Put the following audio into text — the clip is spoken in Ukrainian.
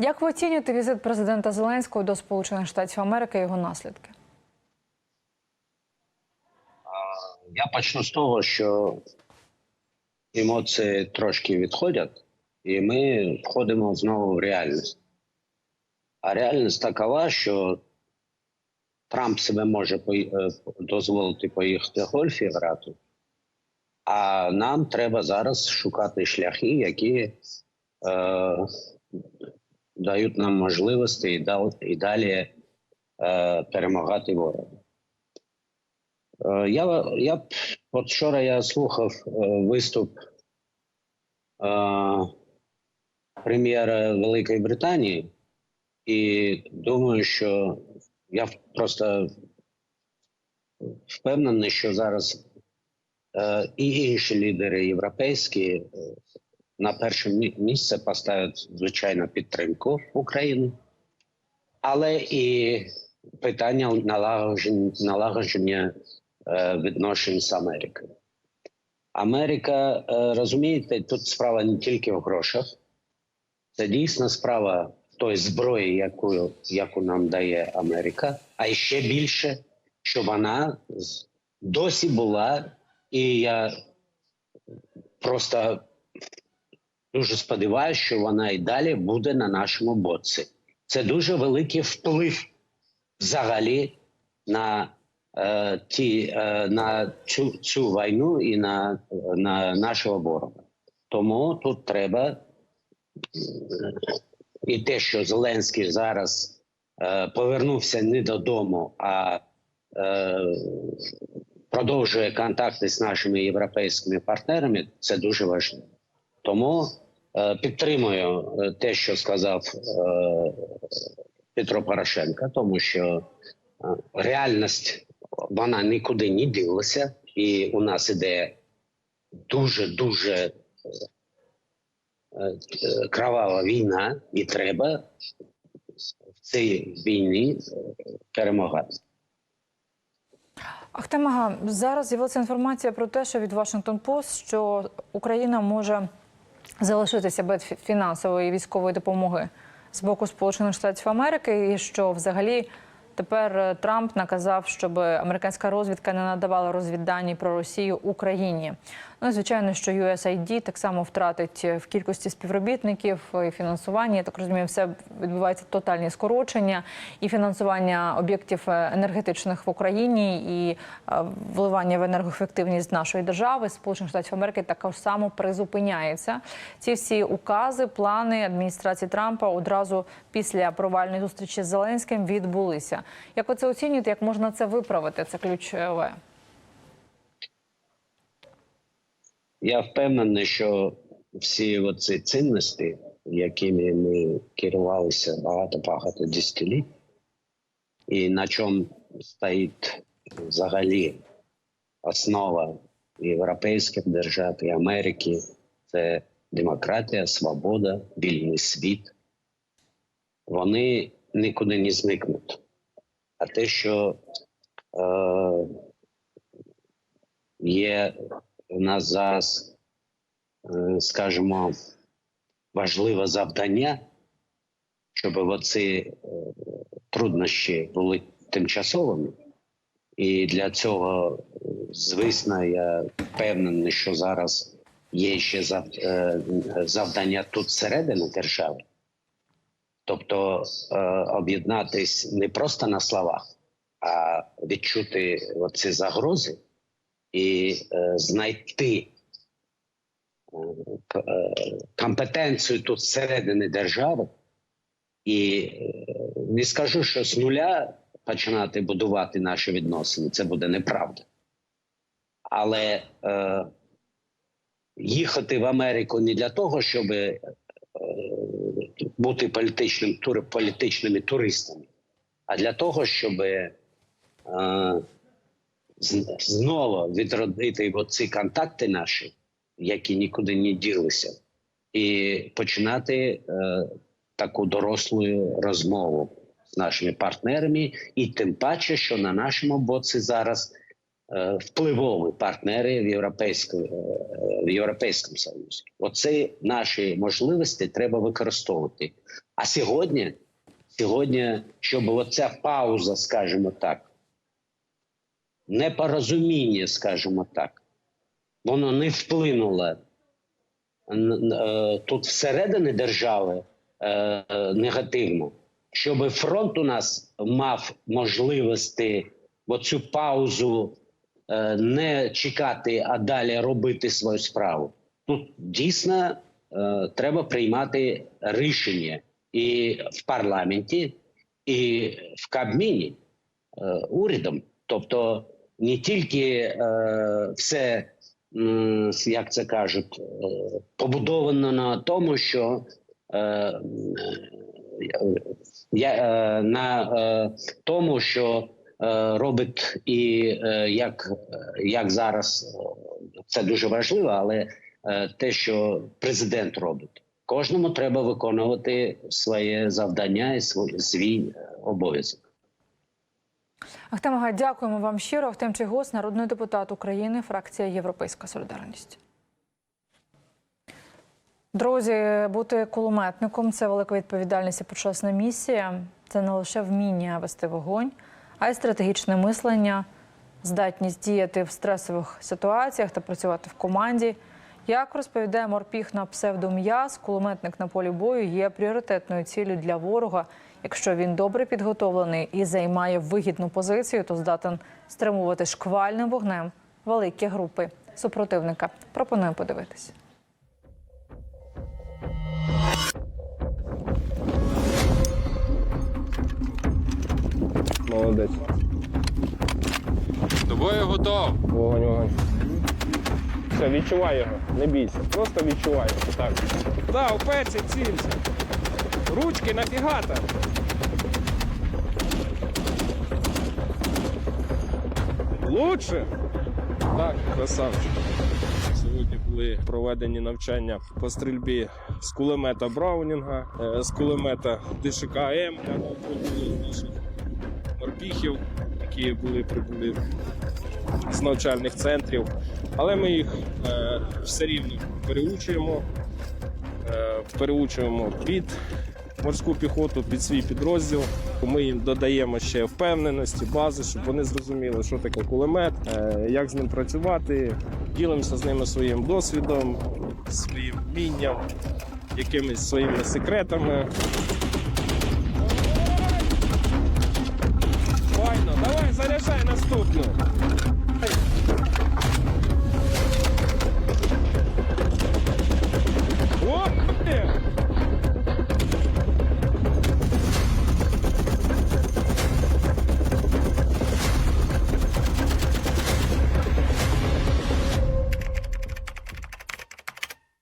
Як ви оцінюєте візит президента Зеленського до Сполучених Штатів Америки і його наслідки? Я почну з того, що емоції трошки відходять, і ми входимо знову в реальність. А реальність такова, що Трамп себе може е, дозволити поїхати в гольфі грати, а нам треба зараз шукати шляхи, які е, дають нам можливості і, дал- і далі е, перемагати ворога. Е, Я, я от вчора я слухав е, виступ е, прем'єра Великої Британії, і думаю, що я просто впевнений, що зараз е, і інші лідери європейські е, на перше місце поставлять звичайно підтримку України, але і питання налагодження, налагодження е, відношень з Америкою. Америка, е, розумієте, тут справа не тільки в грошах, це дійсно справа тої зброї, яку, яку нам дає Америка, а ще більше, що вона досі була, і я просто дуже сподіваюся, що вона і далі буде на нашому боці. Це дуже великий вплив взагалі на е, ті е, на цю, цю війну і на, на нашого ворога. Тому тут треба е, і те, що Зеленський зараз е, повернувся не додому, а е, продовжує контакти з нашими європейськими партнерами, це дуже важливо. Тому е, підтримую е, те, що сказав е, Петро Порошенко, тому що е, реальність вона нікуди не ділася, і у нас іде дуже дуже е, кровава війна, і треба в цій війні перемагати. Ахтемага, зараз з'явилася інформація про те, що від Washington Post, що Україна може залишитися без фі- фінансової військової допомоги з боку Сполучених Штатів Америки, і що взагалі тепер е, Трамп наказав, щоб американська розвідка не надавала розвіддані про Росію Україні. Ну звичайно, що USAID так само втратить в кількості співробітників і фінансування. Я так розумію, все відбувається тотальні скорочення і фінансування об'єктів е, енергетичних в Україні і е, вливання в енергоефективність нашої держави Сполучених Штатів Америки також само призупиняється. Ці всі укази, плани адміністрації Трампа одразу після провальної зустрічі з Зеленським відбулися. Як ви це оцінюєте? Як можна це виправити? Це ключове. Я впевнений, що всі оці цінності, якими ми керувалися багато-багато десятиліть, і на чому стоїть взагалі основа європейських держав і Америки, це демократія, свобода, вільний світ. Вони нікуди не зникнуть. А те, що е, є у нас зараз, е, скажімо, важливе завдання, щоб оці е, труднощі були тимчасовими. І для цього, е, звісно, я впевнений, що зараз є ще завдання тут всередині держави. Тобто об'єднатись не просто на словах, а відчути оці загрози і е, знайти е, е, компетенцію тут всередині держави, і не скажу, що з нуля починати будувати наші відносини, це буде неправда. Але е, їхати в Америку не для того, щоб е, бути політичним тур, політичними туристами, а для того, щоб е, знову відродити ці контакти наші, які нікуди не ділися, і починати е, таку дорослу розмову з нашими партнерами, і тим паче, що на нашому боці зараз е, впливові партнери в європейському, е, в європейському союзі. Оце наші можливості треба використовувати. А сьогодні, сьогодні, щоб оця пауза, скажімо так, непорозуміння, скажімо так, воно не вплинуло е, тут всередині держави е, негативно, щоб фронт у нас мав можливості оцю паузу е, не чекати, а далі робити свою справу. Тут дійсно треба приймати рішення і в парламенті, і в Кабміні урядом. Тобто не тільки е, все, як це кажуть, е, побудовано на тому, що е, я, на тому, що робить і як, як зараз це дуже важливо, але те, що президент робить, кожному треба виконувати своє завдання і свій, обов'язок. Ахтем Ага, дякуємо вам щиро. Ахтем Чийгос, народний депутат України, фракція Європейська Солідарність. Друзі, бути кулеметником це велика відповідальність і почесна місія. Це не лише вміння вести вогонь, а й стратегічне мислення, здатність діяти в стресових ситуаціях та працювати в команді. Як розповідає морпіх на псевдом'яз, кулеметник на полі бою є пріоритетною ціллю для ворога. Якщо він добре підготовлений і займає вигідну позицію, то здатен стримувати шквальним вогнем великі групи супротивника. Пропоную подивитися. Молодець. До бою готов. Вогонь, вогонь. Все, відчувай його, не бійся. Просто відчувай. Так. Да, уперся, цілься. Ручки нафігата. Лучше. Так, красавчик. Сьогодні були проведені навчання по стрільбі з кулемета Браунінга, е, з кулемета для розподілу наших морпіхів, які були прибули з навчальних центрів. Але ми їх е, все рівно переучуємо, е, переучуємо під морську піхоту, під свій підрозділ. Ми їм додаємо ще впевненості, бази, щоб вони зрозуміли, що таке кулемет, е, як з ним працювати. Ділимося з ними своїм досвідом, своїм вмінням, якимись своїми секретами. Файно, давай заряджай наступну.